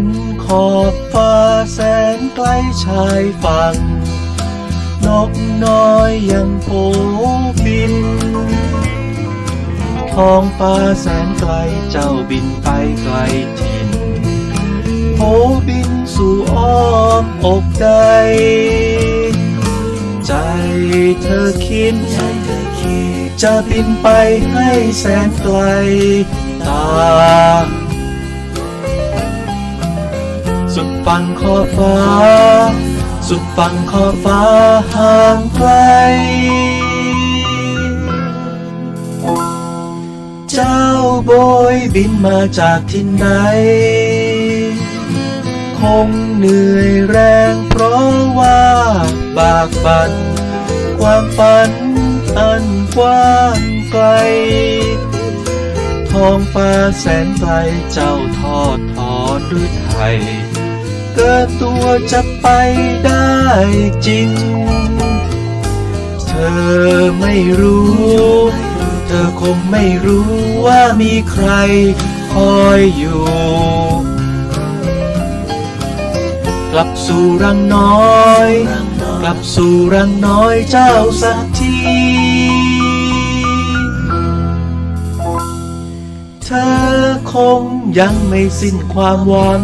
นขอบฟ้าแสนไกลชายฝั่ง นกน้อยยังโผบิน ท้องฟ้าแสนไกลเจ้าบินไปไกลถิ่นโผบินสู่อ้อมอกใดใจเธอคิดจะบินไปให้แสนไกลตา ฝั่งขอบฟ้า สุดฝั่งขอบฟ้าห่างไกลเจ้าโบยบินมาจากที่ไหน คงเหนื่อยแรงเพราะว่าบากบันความฝันอันกว้างไกล ท้องฟ้าแสนไกลเจ้าทอดทอนด้วยไทย เกิดตัวจะไปได้จริง เธอไม่รู้ เธอคงไม่รู้ว่ามีใครคอยอยู่ กลับสู่รังน้อย กลับสู่รังน้อยเจ้าสักทีเธอคงยังไม่สิ้นความหวัง